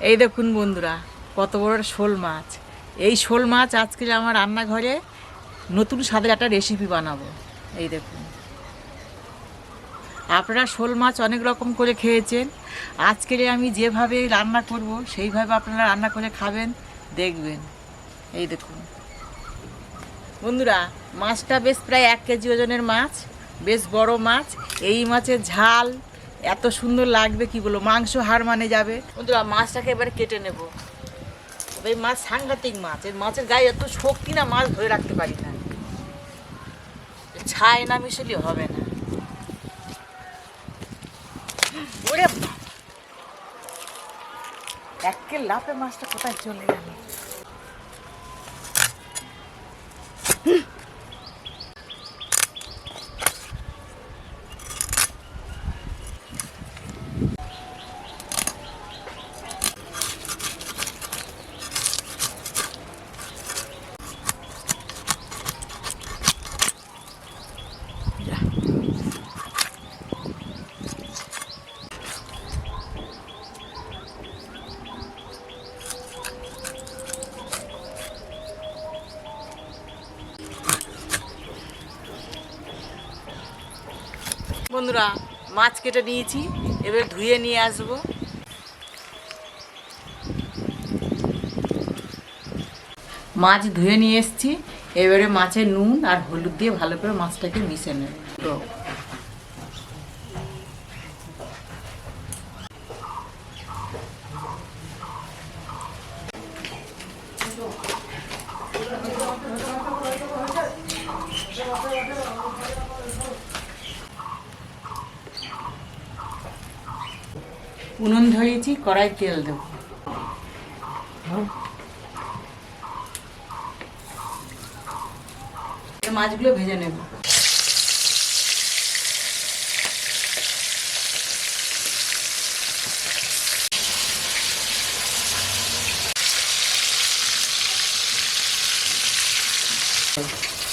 এই দেখুন বন্ধুরা, কত বড় শোল মাছ। এই শোল মাছ আজকে আমার রান্নাঘরে নতুন স্বাদের একটা রেসিপি বানাবো। এই দেখুন। আপনারা শোল মাছ অনেক রকম করে খেয়েছেন। আজকে আমি যেভাবে রান্না করব, সেইভাবে আপনারা রান্না করে খাবেন, দেখবেন। এই দেখুন। বন্ধুরা, মাছটা বেশ প্রায় এক কেজি ওজনের মাছ, বেশ বড় মাছ। এই মাছের ঝাল এত সুন্দর লাগবে কি বলো মাংস হার মানে যাবে। বন্ধুরা, মাছটাকে এবারে কেটে নেব। এই মাছ সাংঘাতিক মাছ। এর মাছের গায়ে এত শক্তি না মাছ ধরে রাখতে পারি না। ছাই না মিশলে হবে না! একে লাপে মাছটা কোথায় চলে গেল? বন্ধুরা, মাছ কেটে নিয়েছি, এবার ধুয়ে নিয়ে আসব। মাছ ধুয়ে নিয়ে এসছি, এবারে মাছে নুন আর হলুদ দিয়ে ভালো করে মাছটাকে মিশে নেব। উনুন ধরিয়েছি, কড়াই তেল দেবো। মাছগুলো ভেজে নেব।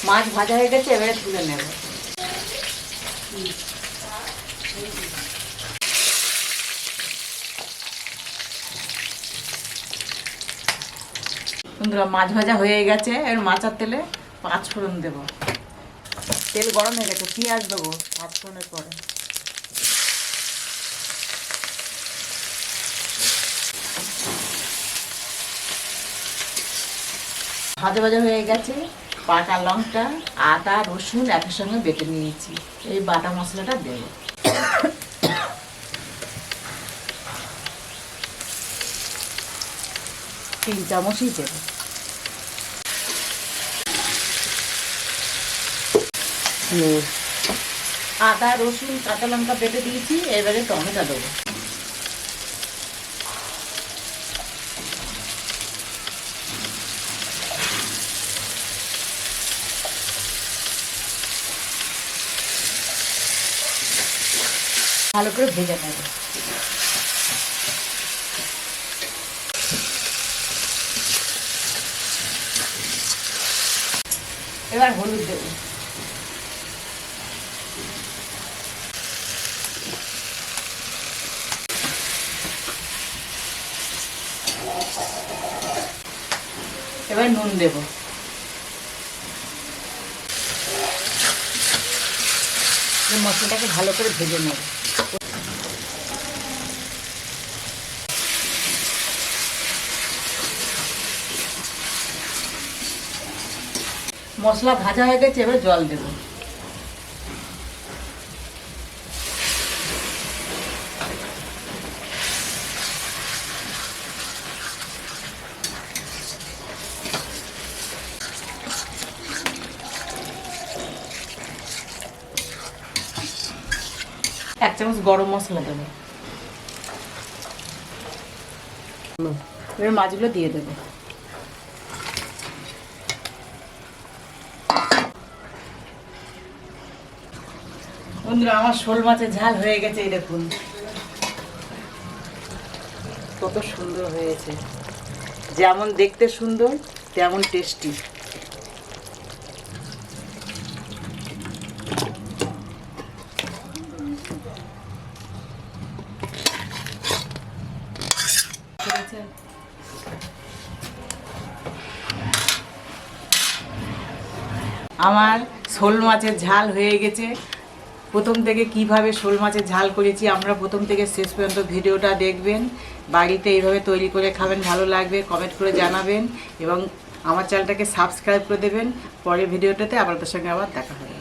মাছ ভাজা হয়ে গেছে, এবারে তুলে নেব। বন্ধুরা, মাছ ভাজা হয়ে গেছে। এর মাচার তেলে পাঁচ ফোড়ন দেবো। তেল গরম হয়ে গেছে, পেঁয়াজ দেবো পাঁচ ফোড়নের পরে। ভাজা ভাজা হয়ে গেছে, পাকা লঙ্কা, আদা, রসুন একের সঙ্গে বেটে নিয়েছি। এই বাটা মশলাটা দেবো। তিন চামচই দেবো। আদা রসুন কাঁচা লঙ্কা বেটে দিয়েছি এবারে টমেটো দেবো। ভালো করে ভেজে নেব। এবার হলুদ দেবো। এবার নুন দেব। মশলাটাকে ভালো করে ভেজে নেব। মশলা ভাজা হয়ে গেছে, এবার জল দেব। এক চামচ গরম মশলা দেবো। এবার মাছগুলো দিয়ে দেবো। বন্ধুরা, আমার শোল মাছের ঝাল হয়ে গেছে, এই দেখুন। কত সুন্দর হয়েছে। যেমন দেখতে সুন্দর, তেমন টেস্টি। আমার শোল মাছের ঝাল হয়ে গেছে। প্রথম থেকে কীভাবে শোল মাছের ঝাল করেছি, আমরা প্রথম থেকে শেষ পর্যন্ত ভিডিওটা দেখবেন। বাড়িতে এইভাবে তৈরি করে খাবেন, ভালো লাগবে কমেন্ট করে জানাবেন এবং আমার চ্যানেলটাকে সাবস্ক্রাইব করে দেবেন। পরের ভিডিওটাতে আপনাদের সঙ্গে আবার দেখা হবে।